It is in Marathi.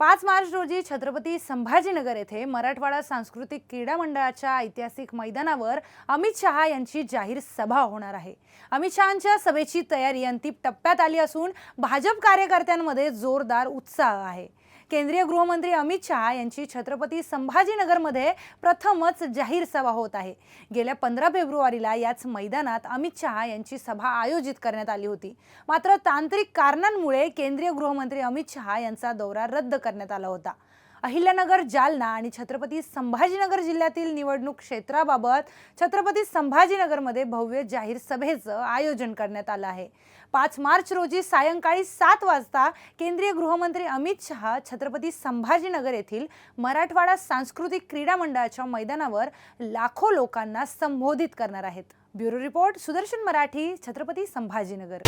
पाच मार्च रोजी छत्रपती संभाजीनगर येथे मराठवाडा सांस्कृतिक क्रीडा मंडळाच्या ऐतिहासिक मैदानावर अमित शहा यांची जाहीर सभा होणार आहे. अमित शहांच्या सभेची तयारी अंतिम टप्प्यात आली असून भाजप कार्यकर्त्यांमध्ये जोरदार उत्साह आहे. केंद्रीय गृहमंत्री अमित शहा यांची छत्रपती संभाजीनगरमध्ये प्रथमच जाहीर सभा होत आहे. गेल्या पंधरा फेब्रुवारीला याच मैदानात अमित शहा यांची सभा आयोजित करण्यात आली होती. मात्र तांत्रिक कारणांमुळे केंद्रीय गृहमंत्री अमित शहा यांचा दौरा रद्द करण्यात आला होता. अहिल्यानगर जालना आणि छत्रपती संभाजीनगर जिल्ह्यातील निवडणूक क्षेत्राबाबत छत्रपती संभाजीनगरमध्ये भव्य जाहीर सभेचं आयोजन करण्यात आलं आहे. पाच मार्च रोजी सायंकाळी सात वाजता केंद्रीय गृहमंत्री अमित शहा छत्रपती संभाजीनगर येथील मराठवाडा सांस्कृतिक क्रीडा मंडळाच्या मैदानावर लाखो लोकांना संबोधित करणार आहेत. Bureau report Sudarshan Marathi Chhatrapati Sambhajinagar.